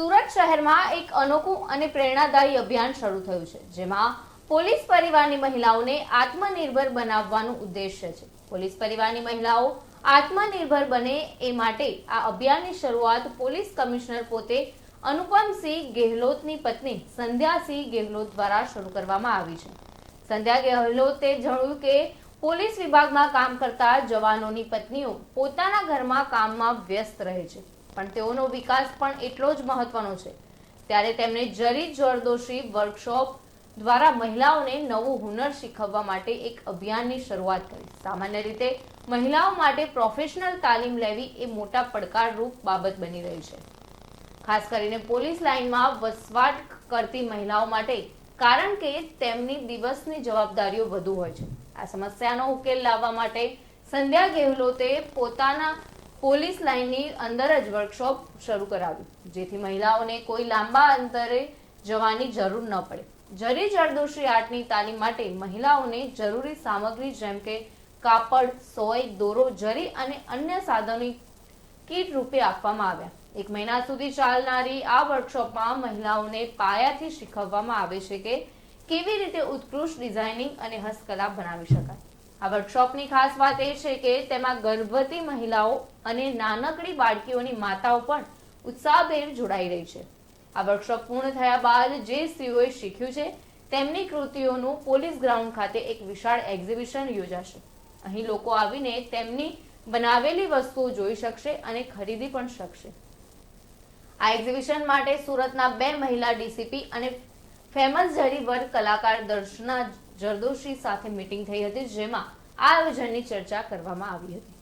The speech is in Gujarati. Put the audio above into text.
સુરત શહેરમાં એક અનોખું અને પ્રેરણાદાયી અભિયાન શરૂ થયું છે, જેમાં પોલીસ પરિવારની મહિલાઓને આત્મનિર્ભર બનાવવાનું ઉદ્દેશ્ય છે. પોલીસ પરિવારની મહિલાઓ આત્મનિર્ભર બને એ માટે આ અભિયાનની શરૂઆત પોલીસ કમિશનર પોતે અનુપમસિંહ ગેહલોતની પત્ની સંધ્યાસિંહ ગેહલોત દ્વારા શરૂ કરવામાં આવી છે. સંધ્યા ગેહલોતે જણાવ્યું કે, પોલીસ વિભાગમાં કામ કરતા જવાનોની પત્નીઓ પોતાના ઘરમાં કામમાં વ્યસ્ત રહે છે. પણ તેઓનો વિકાસ પણ એટલો જ મહત્વનો છે. ત્યારે તેમણે જરી જરદોશી વર્કશોપ દ્વારા મહિલાઓને નવું હુનર શીખવવા માટે એક અભિયાનની શરૂઆત કરી. સામાન્ય રીતે મહિલાઓ માટે પ્રોફેશનલ તાલીમ લેવી એ મોટા પડકારરૂપ બાબત બની રહી છે. ખાસ કરીને પોલીસ લાઇનમાં વસવાટ કરતી મહિલાઓ માટે, કારણ કે તેમની દિવસની જવાબદારીઓ વધુ હોય છે. આ સમસ્યાનો ઉકેલ લાવવા માટે સંધ્યા ગેહલોતે પોતાના પોલીસ લાઇનની અંદર જ વર્કશોપ શરૂ કરાવ્યું જેથી મહિલાઓને કોઈ લાંબા અંતરે જવાની જરૂર ન પડે. જરી જરદોશી આર્ટની તાલીમ માટે મહિલાઓને જરૂરી સામગ્રી જેમ કે કાપડ, સોય, દોરો, જરી અને અન્ય સાધનોની કીટ રૂપે આપવામાં આવ્યા. એક મહિના સુધી ચાલનારી આ વર્કશોપમાં મહિલાઓને પાયાથી શીખવવામાં આવે છે કે કેવી રીતે ઉત્કૃષ્ટ ડિઝાઇનિંગ અને હસ્તકલા બનાવી શકાય. આ વર્કશોપની ખાસ વાત એ છે કે તેમાં ગર્ભવતી મહિલાઓ અને નાનકડી બાળકીઓની માતાઓ પણ ઉત્સાહભેર જોડાઈ રહી છે. આ વર્કશોપ પૂર્ણ થયા બાદ જે સ્ત્રીઓએ શીખ્યું છે, તેમની કૃતિઓનું પોલીસ ગ્રાઉન્ડ ખાતે એક વિશાળ એક્ઝિબિશન યોજાશે. અહીં લોકો આવીને તેમની બનાવેલી વસ્તુઓ જોઈ શકશે અને ખરીદી પણ શકશે. આ એક્ઝિબિશન માટે સુરતના બે મહિલા ડીસીપી અને ફેમસ જરી વર્ગ કલાકાર દર્શના જરદોશી સાથે મીટિંગ થઈ હતી જેમાં આ આયોજનની ચર્ચા કરવામાં આવી હતી.